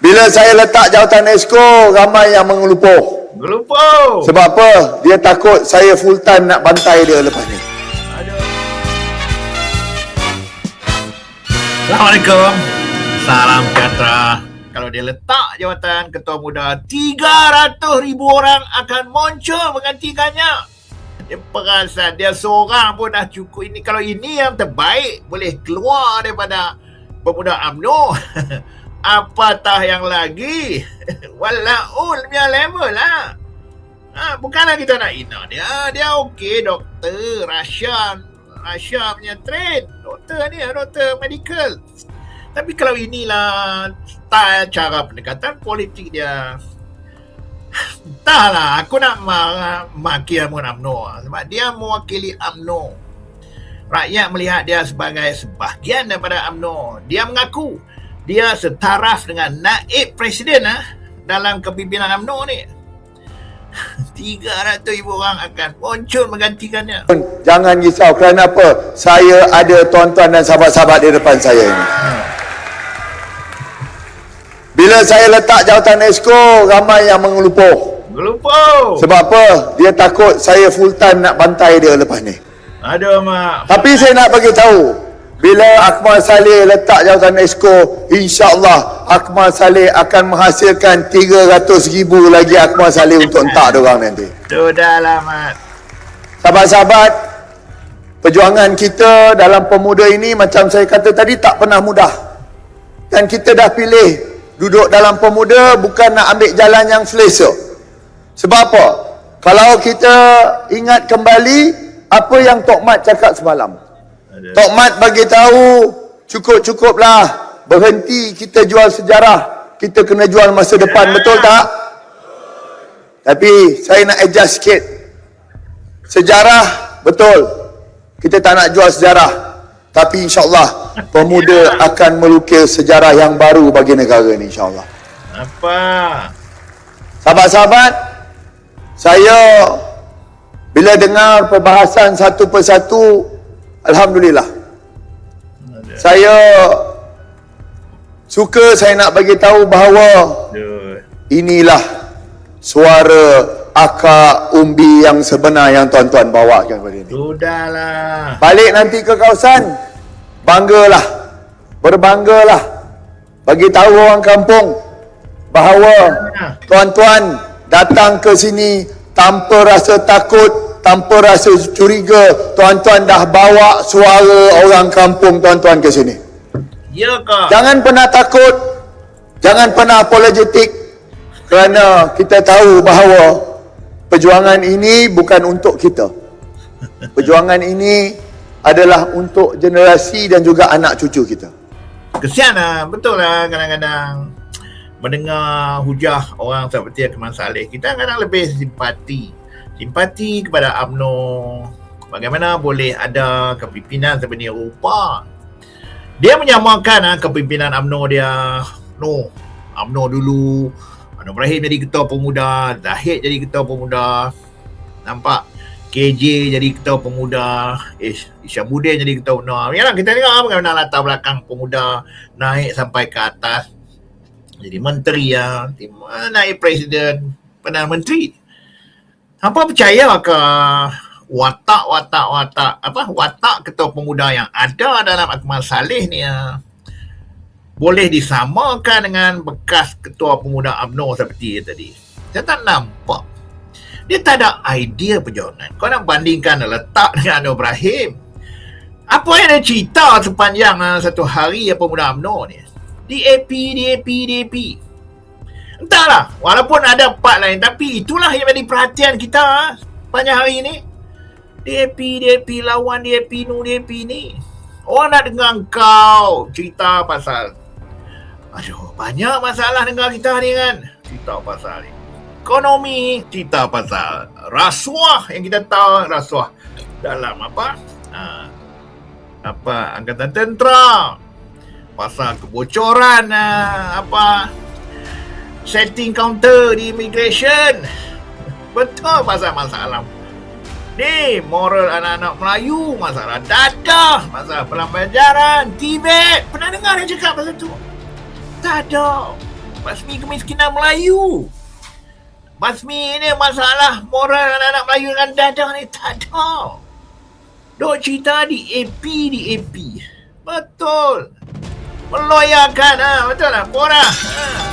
Bila saya letak jawatan Esko, ramai yang mengelupuh. Gelupo. Sebab apa? Dia takut saya full time nak bantai dia lepas ni. Aduh. Assalamualaikum. Salam sejahtera. Kalau dia letak jawatan ketua muda, 300 ribu orang akan muncul menggantikannya. Dia perasan dia seorang pun dah cukup ini. Kalau ini yang terbaik, boleh keluar daripada pemuda UMNO. Apatah yang lagi? Walaul punya level lah. Ha, bukanlah kita nak hina dia. Dia okey doktor Rashan. Rasha punya trade. Doktor ni doktor medical. Tapi kalau inilah style cara pendekatan politik dia. Entahlah, aku nak marah, maki Amun UMNO sebab dia mewakili UMNO. Rakyat melihat dia sebagai sebahagian daripada UMNO. Dia mengaku dia setaraf dengan naib presiden ah dalam kepimpinan UMNO ni. 300 ribu orang akan muncul menggantikannya. Jangan risau kerana apa? Saya ada tuan-tuan dan sahabat-sahabat di depan saya ini. Bila saya letak jawatan Esko, ramai yang mengelupuh. Gelupo. Sebab apa? Dia takut saya full time nak bantai dia lepas ni. Aduh mak. Tapi saya nak bagi tahu, bila Akmal Saleh letak jawatan Esko, insya-Allah Akmal Saleh akan menghasilkan 300 ribu lagi Akmal Saleh untuk entak orang nanti. Sudahlah mak. Sahabat-sahabat, perjuangan kita dalam pemuda ini macam saya kata tadi tak pernah mudah. Dan kita dah pilih duduk dalam pemuda bukan nak ambil jalan yang selesa. Sebab apa? Kalau kita ingat kembali apa yang Tok Mat cakap semalam. Tok Mat bagi tahu cukup-cukuplah berhenti kita jual sejarah. Kita kena jual masa depan, betul tak? Tapi saya nak adjust sikit. Sejarah betul. Kita tak nak jual sejarah. Tapi insya-Allah pemuda akan melukis sejarah yang baru bagi negara ni insya-Allah. Apa? Sahabat-sahabat, saya bila dengar perbahasan satu persatu, Alhamdulillah. Saya suka saya nak bagi tahu bahawa Aduh. inilah suara akak umbi yang sebenar yang tuan-tuan bawakan kepada ini. Sudahlah. Balik nanti ke kawasan, banggalah. Berbanggalah. Bagi tahu orang kampung bahawa tuan-tuan datang ke sini tanpa rasa takut, tanpa rasa curiga, tuan-tuan dah bawa suara orang kampung tuan-tuan ke sini. Ya ke? Jangan pernah takut, jangan pernah apologetik kerana kita tahu bahawa perjuangan ini bukan untuk kita. Perjuangan ini adalah untuk generasi dan juga anak cucu kita. Kesian lah. Betul lah kadang-kadang mendengar hujah orang seperti Akmal Saleh. Kita kadang lebih simpati. Simpati kepada UMNO. Bagaimana boleh ada kepimpinan sebenarnya rupa. Dia menyamakan ah, kepimpinan UMNO dia. No, UMNO dulu. Anwar Ibrahim jadi ketua pemuda. Zahid jadi ketua pemuda. Nampak? KJ jadi ketua pemuda, Ish, Isyamuddin jadi ketua pemuda. Yalah kita tengok bagaimana latar belakang pemuda naik sampai ke atas. Jadi menteri ya, naik presiden, perdana menteri. Apa percaya ke watak-watak-watak apa watak ketua pemuda yang ada dalam Akmal Saleh ni ya, boleh disamakan dengan bekas ketua pemuda UMNO seperti dia tadi. Saya tak nampak dia tak ada idea perjalanan. Kau nak bandingkan letak dengan Anwar Ibrahim. Apa yang dia cerita sepanjang uh, satu hari apa muda UMNO ni? DAP, DAP, DAP. Entahlah, walaupun ada part lain tapi itulah yang menjadi perhatian kita uh, sepanjang hari ni. DAP, DAP, lawan DAP, nu DAP ni. Orang nak dengar kau cerita pasal Aduh, banyak masalah dengar kita ni kan. Cerita pasal ni ekonomi cerita pasal rasuah yang kita tahu rasuah dalam apa uh, apa angkatan tentera pasal kebocoran uh, apa setting counter di immigration betul pasal masalah ni moral anak-anak Melayu masalah dadah masalah pembelajaran Tibet pernah dengar dia cakap pasal tu tak ada Basmi kemiskinan Melayu. Basmi ni masalah moral anak-anak Melayu dengan dadah ni tak ada. Dok cerita di AP, di AP. Betul. Meloyakan ha, betul lah. Korang. Ha.